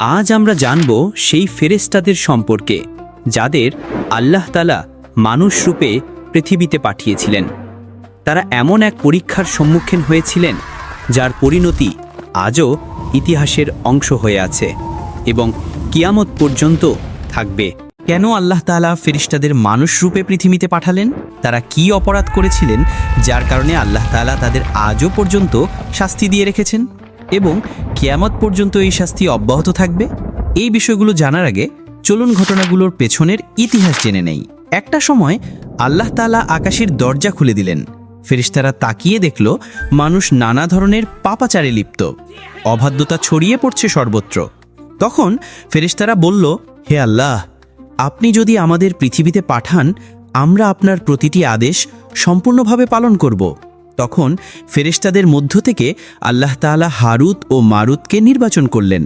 আজ আমরা জানব সেই ফেরেস্তাদের সম্পর্কে, যাদের আল্লাহ তালা মানুষ রূপে পৃথিবীতে পাঠিয়েছিলেন। তারা এমন এক পরীক্ষার সম্মুখীন হয়েছিলেন, যার পরিণতি আজও ইতিহাসের অংশ হয়ে আছে এবং কিয়ামত পর্যন্ত থাকবে। কেন আল্লাহ তাআলা ফেরিস্তাদের মানুষ রূপে পৃথিবীতে পাঠালেন? তারা কি অপরাধ করেছিলেন, যার কারণে আল্লাহ তাআলা তাদের আজও পর্যন্ত শাস্তি দিয়ে রেখেছেন? এবং কিয়ামত পর্যন্ত এই শাস্তি অব্যাহত থাকবে? এই বিষয়গুলো জানার আগে চলুন ঘটনাগুলোর পেছনের ইতিহাস জেনে নেই। একটা সময় আল্লাহ তাআলা আকাশের দরজা খুলে দিলেন। ফেরিস্তারা তাকিয়ে দেখল মানুষ নানা ধরনের পাপাচারে লিপ্ত। অবাধ্যতা ছড়িয়ে পড়ছে সর্বত্র। তখন ফেরেশতারা বলল, হে আল্লাহ, আপনি যদি আমাদের পৃথিবীতে পাঠান, আমরা আপনার প্রতিটি আদেশ সম্পূর্ণভাবে পালন করব। তখন ফেরেশতাদের মধ্য থেকে আল্লাহ তাআলা হারুত ও মারুতকে নির্বাচন করলেন।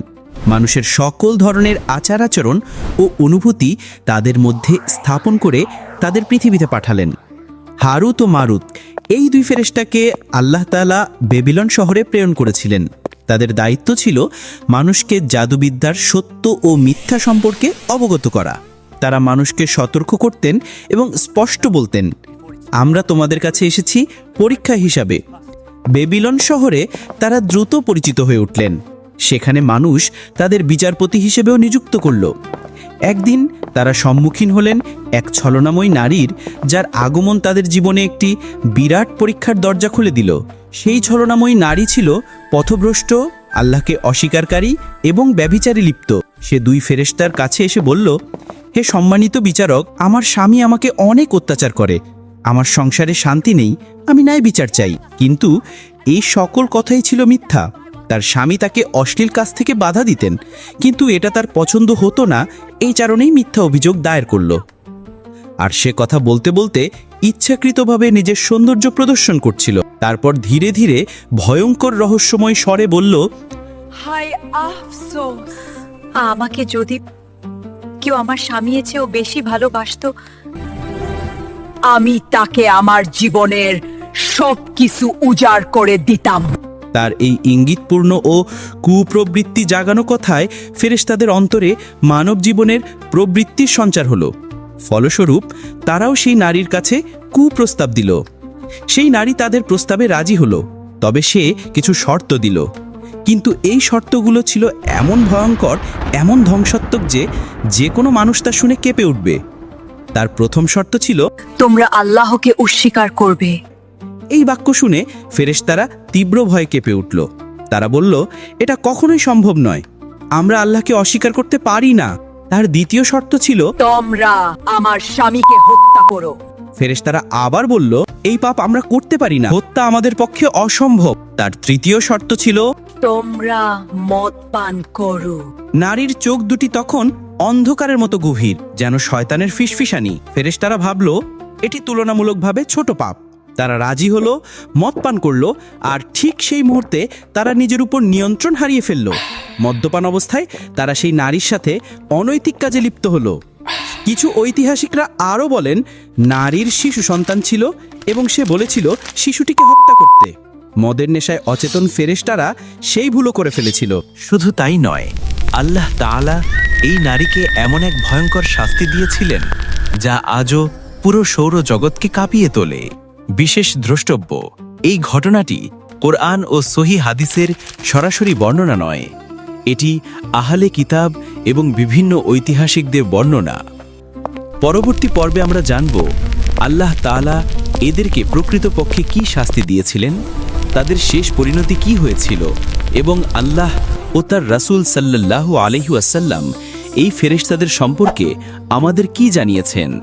মানুষের সকল ধরনের আচার আচরণ ও অনুভূতি তাদের মধ্যে স্থাপন করে তাদের পৃথিবীতে পাঠালেন। হারুত ও মারুত, এই দুই ফেরেশতাকে আল্লাহ তাআলা বেবিলন শহরে প্রেরণ করেছিলেন। তাদের দায়িত্ব ছিল মানুষকে জাদুবিদ্যার সত্য ও মিথ্যা সম্পর্কে অবগত করা। তারা মানুষকে সতর্ক করতেন এবং স্পষ্ট বলতেন। আমরা তোমাদের কাছে এসেছি পরীক্ষা হিসাবে। বেবিলন শহরে তারা দ্রুত পরিচিত হয়ে উঠলেন। সেখানে মানুষ তাদের বিচারপতি হিসেবেও নিযুক্ত করল। একদিন তারা সম্মুখীন হলেন এক ছলনাময়ী নারীর, যার আগমন তাদের জীবনে একটি বিরাট পরীক্ষার দরজা খুলে দিল। সেই ছলনাময়ী নারী ছিল পথভ্রষ্ট, আল্লাহকে অস্বীকারী এবং ব্যভিচারে লিপ্ত। সে দুই ফেরেশতার কাছে এসে বলল, হে সম্মানিত বিচারক, আমার স্বামী আমাকে অনেক অত্যাচার করে। আমার সংসারে শান্তি নেই, আমি ন্যায় বিচার চাই। কিন্তু এই সকল কথাই ছিল মিথ্যা। তার স্বামী তাকে অশ্লীল কাজ থেকে বাধা দিতেন, কিন্তু এটা তার পছন্দ হতো না, এই কারণেই মিথ্যা অভিযোগ দায়ের করল। আর সে কথা বলতে বলতে ইচ্ছাকৃতভাবে নিজের সৌন্দর্য প্রদর্শন করছিল। তারপর ধীরে ধীরে ভয়ঙ্কর রহস্যময় স্বরে বলল আফসোস! আমাকে যদি কেউ আমার স্বামীর চেয়েও বেশি ভালোবাসতো আমি তাকে আমার জীবনের সব কিছু উজাড় করে দিতাম। তার এই ইঙ্গিতপূর্ণ ও কুপ্রবৃত্তি জাগানো কথায় ফেরেশতাদের অন্তরে মানব জীবনের প্রবৃত্তির সঞ্চার হলো। ফলস্বরূপ, তারাও সেই নারীর কাছে কুপ্রস্তাব দিল। সেই নারী তাদের প্রস্তাবে রাজি হলো, তবে সে কিছু শর্ত দিল। কিন্তু এই শর্তগুলো ছিল এমন ভয়ঙ্কর, এমন ধ্বংসাত্মক যে যে কোনো মানুষ তা শুনে কেঁপে উঠবে। তার প্রথম শর্ত ছিল তোমরা আল্লাহকে অস্বীকার করবে। এই বাক্য শুনে ফেরেশতারা তীব্র ভয়ে কেঁপে উঠল। তারা বলল এটা কখনোই সম্ভব নয়। আমরা আল্লাহকে অস্বীকার করতে পারি না। তার দ্বিতীয় শর্ত ছিল তোমরা আমার স্বামীকে হত্যা করো। ফেরেশতারা আবার বলল এই পাপ আমরা করতে পারি না। হত্যা আমাদের পক্ষে অসম্ভব। তার তৃতীয় শর্ত ছিল তোমরা মদ পান করো। নারীর চোখ দুটি তখন অন্ধকারের মতো গভীর, যেন শয়তানের ফিসফিসানি। ফেরেশতারা ভাবল, এটি তুলনামূলকভাবে ছোট পাপ। তারা রাজি হলো, মদ পান করল, আর ঠিক সেই মুহূর্তে তারা নিজের উপর নিয়ন্ত্রণ হারিয়ে ফেলল। মদ্যপান অবস্থায় তারা সেই নারীর সাথে অনৈতিক কাজে লিপ্ত হলো। কিছু ঐতিহাসিকরা আরও বলেন, নারীর শিশু সন্তান ছিল এবং সে বলেছিল শিশুটিকে হত্যা করতে। মদের নেশায় অচেতন ফেরেশতারা সেই ভুলও করে ফেলেছিল। শুধু তাই নয়, আল্লাহ তাআলা এই নারীকে এমন এক ভয়ঙ্কর শাস্তি দিয়েছিলেন যা আজও পুরো সৌর জগৎকে কাঁপিয়ে তোলে। বিশেষ দ্রষ্টব্য, এই ঘটনাটি কোরআন ও সহি হাদিসের সরাসরি বর্ণনা নয়। এটি আহলে কিতাব এবং বিভিন্ন ঐতিহাসিকদের বর্ণনা। পরবর্তী পর্বে আমরা জানব আল্লাহ তাআলা এদেরকে প্রকৃতপক্ষে কি শাস্তি দিয়েছিলেন, তাদের শেষ পরিণতি কি হয়েছিল এবং আল্লাহ ও তার রাসূল সাল্লাল্লাহু আলাইহি আসাল্লাম এই ফেরেশতাদের সম্পর্কে আমাদের কি জানিয়েছেন?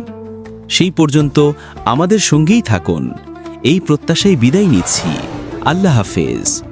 সেই পর্যন্ত আমাদের সঙ্গেই থাকুন। এই প্রত্যাশায় বিদায় নিচ্ছি। আল্লাহ হাফেজ।